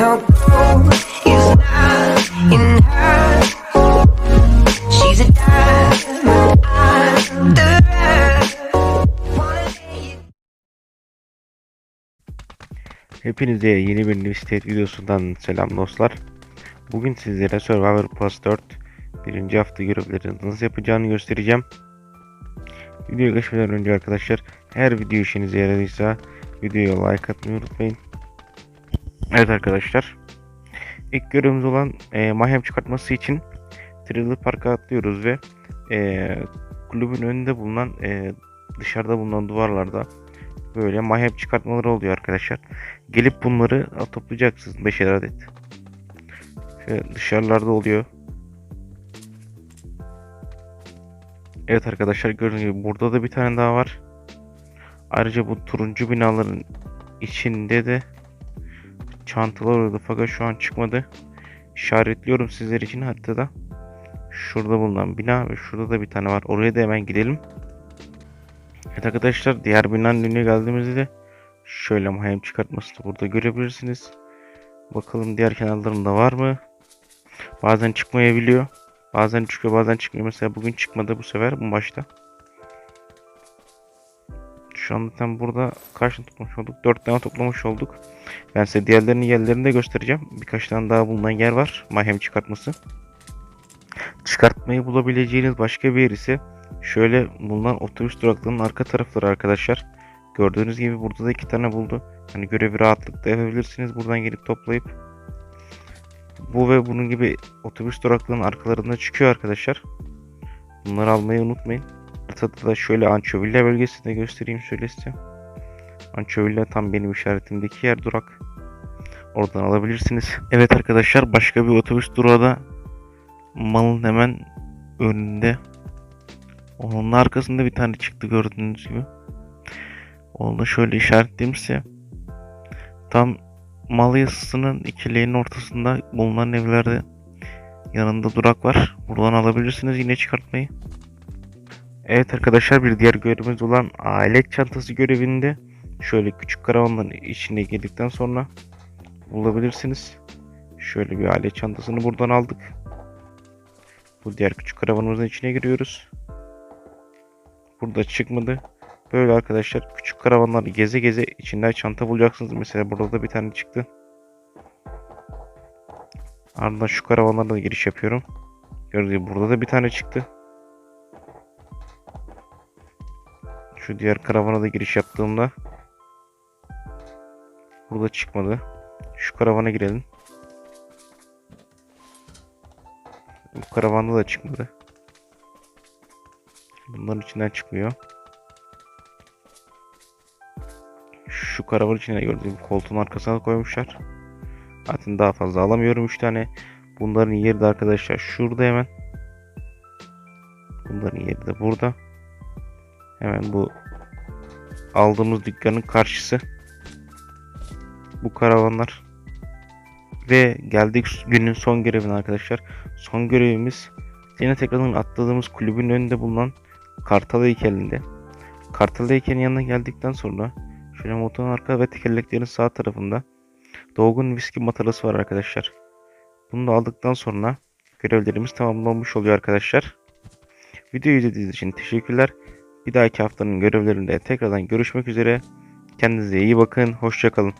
no gold is not in her. She's a diamond under her. Hepinize yeni bir New State videosundan selam dostlar. Bugün sizlere Survivor Plus 4 birinci hafta görevlerini nasıl yapacağını göstereceğim. Videoya geçmeden önce arkadaşlar eğer video işinize yaradıysa videoya like atmayı unutmayın. Evet arkadaşlar. İlk görevimiz olan e, mayhem çıkartması için Thriller Park'a atlıyoruz ve e, kulübün önünde bulunan e, dışarıda bulunan duvarlarda böyle mayhem çıkartmaları oluyor arkadaşlar. Gelip bunları toplayacaksınız 5'er adet. Şöyle dışarılarda oluyor. Evet arkadaşlar gördüğünüz gibi burada da bir tane daha var. Ayrıca bu turuncu binaların içinde de çantalar oldu fakat şu an çıkmadı. İşaretliyorum sizler için haritada. Şurada bulunan bina ve şurada da bir tane var. Oraya da hemen gidelim. Evet arkadaşlar diğer binanın önüne geldiğimizde de şöyle mayem çıkartmasını burada görebilirsiniz. Bakalım diğer kenarlarında var mı? Bazen çıkmayabiliyor. Bazen çıkıyor bazen çıkmıyor. Mesela bugün çıkmadı bu sefer bu başta. Şu anda tam burada kaç tane toplamış olduk? 4 tane toplamış olduk. Ben size diğerlerinin yerlerini de göstereceğim. Birkaç tane daha bulunan yer var. Mayhem çıkartması. Çıkartmayı bulabileceğiniz başka bir yer ise şöyle bulunan otobüs duraklarının arka tarafları arkadaşlar. Gördüğünüz gibi burada da iki tane buldu. Hani görevi rahatlıkla yapabilirsiniz. Buradan gelip toplayıp bu ve bunun gibi otobüs duraklarının arkalarında çıkıyor arkadaşlar. Bunları almayı unutmayın. Haritada da şöyle Anchovilla bölgesini de göstereyim şöyle size. Anchovilla tam benim işaretimdeki yer durak. Oradan alabilirsiniz. Evet arkadaşlar başka bir otobüs durağı da malın hemen önünde. Onun arkasında bir tane çıktı gördüğünüz gibi. Onu da şöyle işaretleyeyimse tam mal yasasının iki leğenin ortasında bulunan evlerde yanında durak var. Buradan alabilirsiniz yine çıkartmayı. Evet arkadaşlar bir diğer görevimiz olan alet çantası görevinde şöyle küçük karavanların içine girdikten sonra bulabilirsiniz. Şöyle bir alet çantasını buradan aldık. Bu diğer küçük karavanımızın içine giriyoruz. Burada çıkmadı. Böyle arkadaşlar küçük karavanları geze geze içinden çanta bulacaksınız. Mesela burada da bir tane çıktı. Ardından şu karavanlara da giriş yapıyorum. Gördüğünüz gibi burada da bir tane çıktı. Şu diğer karavana da giriş yaptığımda burada çıkmadı. Şu karavana girelim. Bu karavanda da çıkmadı. Bunların içinden çıkmıyor. Şu karavan içine gördüğüm koltuğun arkasına koymuşlar. Zaten daha fazla alamıyorum 3 tane. Bunların yeri de arkadaşlar şurada hemen. Bunların yeri de burada. Hemen bu aldığımız dükkanın karşısı. Bu karavanlar. Ve geldik günün son görevine arkadaşlar. Son görevimiz yine tekrardan atladığımız kulübün önünde bulunan Kartal heykelinde. Kartal heykelin yanına geldikten sonra şöyle motorun arka ve tekerleklerin sağ tarafında Dolgun viski matarası var arkadaşlar. Bunu da aldıktan sonra görevlerimiz tamamlanmış oluyor arkadaşlar. Videoyu izlediğiniz için teşekkürler. Bir dahaki haftanın görevlerinde tekrardan görüşmek üzere. Kendinize iyi bakın. Hoşçakalın.